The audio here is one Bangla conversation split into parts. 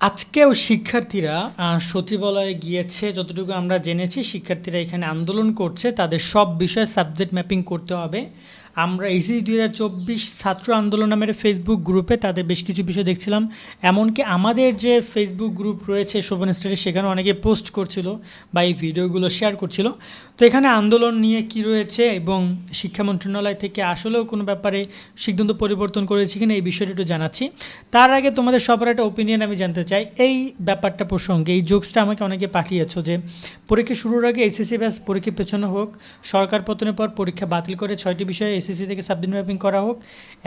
আজকেও শিক্ষার্থীরা সচিবালয়ে গিয়েছে, যতটুকু আমরা জেনেছি, শিক্ষার্থীরা এখানে আন্দোলন করছে, তাদের সব বিষয়ে সাবজেক্ট ম্যাপিং করতে হবে। আমরা এসিসি দুই হাজার চব্বিশ ছাত্র আন্দোলন নামের ফেসবুক গ্রুপে তাদের বেশ কিছু বিষয় দেখছিলাম। এমনকি আমাদের যে ফেসবুক গ্রুপ রয়েছে শোভন স্টাডি সেখানে অনেকে পোস্ট করছিল বা এই ভিডিওগুলো শেয়ার করছিল। তো এখানে আন্দোলন নিয়ে কি রয়েছে এবং শিক্ষা মন্ত্রণালয় থেকে আসলেও কোনো ব্যাপারে সিদ্ধান্ত পরিবর্তন করেছে কিনা এই বিষয়টা একটু জানাচ্ছি। তার আগে তোমাদের সবার একটা ওপিনিয়ন আমি জানতে চাই। এই ব্যাপারটা প্রসঙ্গে, এই জোকসটা আমাকে অনেকে পাঠিয়েছ যে পরীক্ষা শুরুর আগে এসএসসি ব্যাস পরীক্ষা পেছানো হোক, সরকার পতনের পর পরীক্ষা বাতিল করে ছয়টি বিষয়ে এসএসসি থেকে সাবজেক্ট ম্যাপিং করা হোক।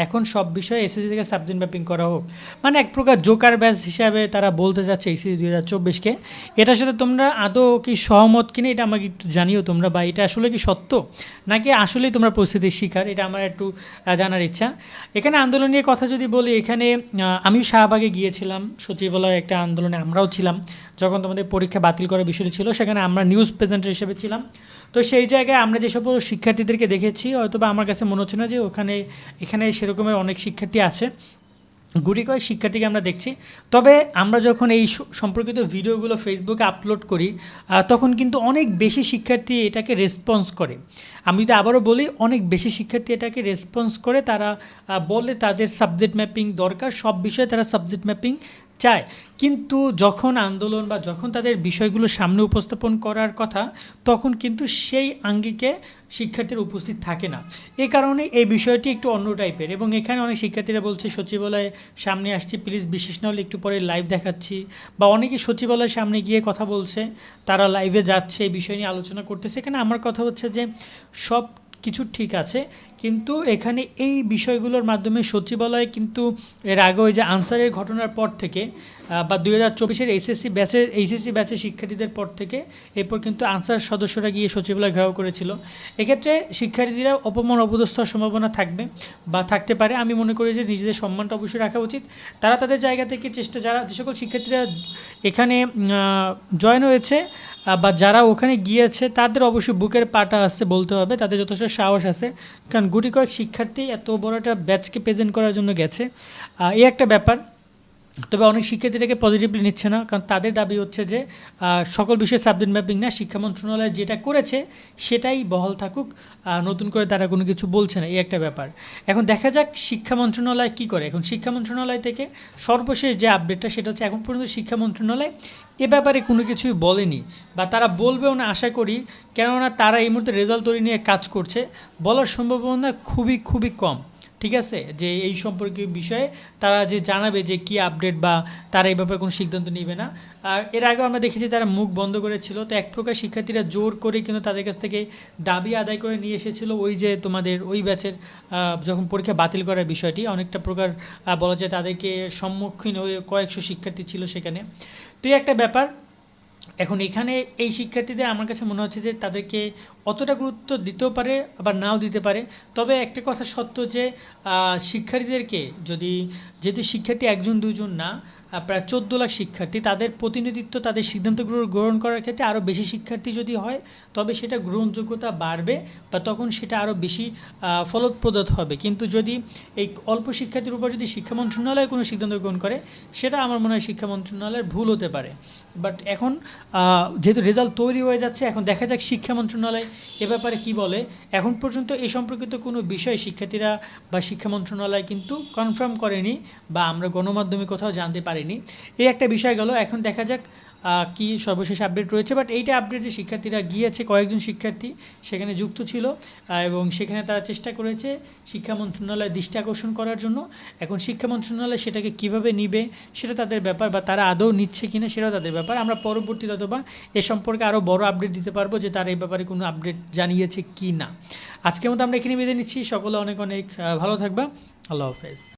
এখন সব বিষয়ে এসএসসি থেকে সাবজেক্ট ম্যাপিং করা হোক। মানে এক প্রকার জোকার ব্যাচ হিসাবে তারা বলতে যাচ্ছে এসএসসি দুই হাজার চব্বিশকে। এটার সাথে তোমরা আদৌ কি সহমত কিনে এটা আমাকে একটু জানিও তোমরা, বা এটা আসলে কি সত্য? নাকি আসলেই তোমরা পরিস্থিতির শিকার? এটা আমার একটু জানার ইচ্ছা। এখানে আন্দোলন নিয়ে কথা যদি বলি, এখানে আমিও শাহবাগে গিয়েছিলাম। সচিবালয়ে একটা আন্দোলনে আমরাও ছিলাম। যখন তোমাদের পরীক্ষা বাতিল করার বিষয়টি ছিল, সেখানে আমরা নিউজ প্রেজেন্টার হিসেবে ছিলাম। তো সেই জায়গায় আমরা যে সকল শিক্ষার্থীদেরকে দেখেছি হয়তো বা আমার কাছে মনে হচ্ছে না যে ওখানে, এখানে সেরকমের অনেক শিক্ষার্থী আছে। গুটি কয়েক শিক্ষার্থীকে আমরা দেখছি। তবে আমরা যখন এই সম্পর্কিত ভিডিওগুলো ফেসবুকে আপলোড করি তখন কিন্তু অনেক বেশি শিক্ষার্থী এটাকে রেসপন্স করে। আমি যদি আবারও বলি, অনেক বেশি শিক্ষার্থী এটাকে রেসপন্স করে, তারা বলে তাদের সাবজেক্ট ম্যাপিং দরকার। সব বিষয়ে তারা সাবজেক্ট ম্যাপিং চায়। কিন্তু যখন আন্দোলন বা যখন তাদের বিষয়গুলো সামনে উপস্থাপন করার কথা, তখন কিন্তু সেই আঙ্গিকে শিক্ষার্থীরা উপস্থিত থাকে না। এ কারণে এই বিষয়টি একটু অন্য টাইপের এবং এখানে অনেক শিক্ষার্থীরা বলছে, সচিবালয়ে সামনে আসছি প্লিজ বিশেষ না হলে একটু পরে লাইভ দেখাচ্ছি। বা অনেকে সচিবালয়ের সামনে গিয়ে কথা বলছে, তারা লাইভে যাচ্ছে, এই বিষয় নিয়ে আলোচনা করতেছে। এখানে আমার কথা হচ্ছে যে সব কিছু ঠিক আছে, কিন্তু এখানে এই বিষয়গুলোর মাধ্যমে সচিবালয় কিন্তু এর আগে ওই যে আনসারের ঘটনার পর থেকে বা দুই হাজার চব্বিশের এইচএসসি ব্যাচের এইচএসসি ব্যাচের শিক্ষার্থীদের পর থেকে এরপর কিন্তু আনসার সদস্যরা গিয়ে সচিবালয় ঘেরাও করেছিল। এক্ষেত্রে শিক্ষার্থীরা অপমান অপদস্থ সম্ভাবনা থাকবে বা থাকতে পারে। আমি মনে করি যে নিজেদের সম্মানটা অবশ্যই রাখা উচিত। তারা তাদের জায়গা থেকে চেষ্টা, যারা যে সকল শিক্ষার্থীরা এখানে জয়েন হয়েছে বা যারা ওখানে গিয়েছে, তাদের অবশ্যই বুকের পাটা আছে বলতে হবে। তাদের যথেষ্ট সাহস আছে। কারণ গুটি কয়েক শিক্ষার্থী এত বড় একটা ব্যাচকে প্রেজেন্ট করার জন্য গেছে। এই একটা ব্যাপার। তবে অনেক শিক্ষার্থীটাকে পজিটিভলি নিচ্ছে না, কারণ তাদের দাবি হচ্ছে যে সকল বিষয়ে সাবজেক্ট ম্যাপিং না, শিক্ষা মন্ত্রণালয় যেটা করেছে সেটাই বহাল থাকুক নতুন করে তারা কোনো কিছু বলছে না, এই একটা ব্যাপার। এখন দেখা যাক শিক্ষা মন্ত্রণালয় কী করে। এখন শিক্ষা মন্ত্রণালয় থেকে সর্বশেষ যে আপডেটটা সেটা হচ্ছে এখন পর্যন্ত শিক্ষা মন্ত্রণালয় এ ব্যাপারে কোনো কিছুই বলেনি, বা তারা বলবেও না, আশা করি, কেননা তারা এই মুহূর্তে রেজাল্ট তৈরি নিয়ে কাজ করছে, বলার সম্ভাবনা খুবই খুবই কম। ঠিক আছে? যে এই সম্পর্কে বিষয়ে তারা যে জানাবে যে কি আপডেট বা তারা এই ব্যাপারে কোনো সিদ্ধান্ত নেবে না। আর এর আগেও আমরা দেখেছি তারা মুখ বন্ধ করেছিল। তো এক প্রকার শিক্ষার্থীরা জোর করে কিন্তু তাদের কাছ থেকে দাবি আদায় করে নিয়ে এসেছিল। ওই যে তোমাদের ওই ব্যাচের যখন পরীক্ষা বাতিল করার বিষয়টি, অনেকটা প্রকার বলা যায় তাদেরকে সম্মুখীন হয়ে কয়েকশো শিক্ষার্থী ছিল সেখানে। তো একটা ব্যাপার এখন এখানে এই শিক্ষার্থীদের আমার কাছে মনে হচ্ছে যে তাদেরকে অতটা গুরুত্ব দিতেও পারে আবার নাও দিতে পারে। তবে একটা কথা সত্য যে শিক্ষার্থীদেরকে যদি যেহেতু শিক্ষার্থী একজন দুজন না প্রায় চোদ্দ লাখ শিক্ষার্থী তাদের প্রতিনিধিত্ব তাদের সিদ্ধান্তগুলো গ্রহণ করার ক্ষেত্রে আরও বেশি শিক্ষার্থী যদি হয় তবে সেটা গ্রহণযোগ্যতা বাড়বে বা তখন সেটা আরও বেশি আহ, ফলপ্রদ হবে। কিন্তু যদি এই অল্প শিক্ষার্থীর উপর যদি শিক্ষা মন্ত্রণালয় কোনো সিদ্ধান্ত গ্রহণ করে সেটা আমার মনে হয় শিক্ষা মন্ত্রণালয়ের ভুল হতে পারে। বাট এখন যেহেতু রেজাল্ট তৈরি হয়ে যাচ্ছে, এখন দেখা যাক শিক্ষা মন্ত্রণালয় এ ব্যাপারে কি বলে। এখন পর্যন্ত এ সম্পর্কিত কোনো বিষয় শিক্ষার্থীরা বা শিক্ষা মন্ত্রণালয় কিন্তু কনফার্ম করেনি বা আমরা গণমাধ্যমে কোথাও জানতে পারিনি। এই একটা বিষয় গেল, এখন দেখা যাক কি সর্বশেষ আপডেট রয়েছে? বাট এইটা আপডেট যে শিক্ষার্থীরা গিয়েছে, কয়েকজন শিক্ষার্থী সেখানে যুক্ত ছিল এবং সেখানে তারা চেষ্টা করেছে শিক্ষা মন্ত্রণালয় দৃষ্টি আকর্ষণ করার জন্য। এখন শিক্ষা মন্ত্রণালয় সেটাকে কীভাবে নিবে, সেটা তাদের ব্যাপার বা তারা আদৌ নিচ্ছে কিনা সেটাও তাদের ব্যাপার। আমরা পরবর্তীতে অথবা এ সম্পর্কে আরও বড় আপডেট দিতে পারব যে তারা এই ব্যাপারে কোনো আপডেট জানিয়েছে কি না আজকের মতো আমরা এখানে বেঁধে নিচ্ছি। সকলে অনেক অনেক ভালো থাকবা। আল্লাহ হাফেজ।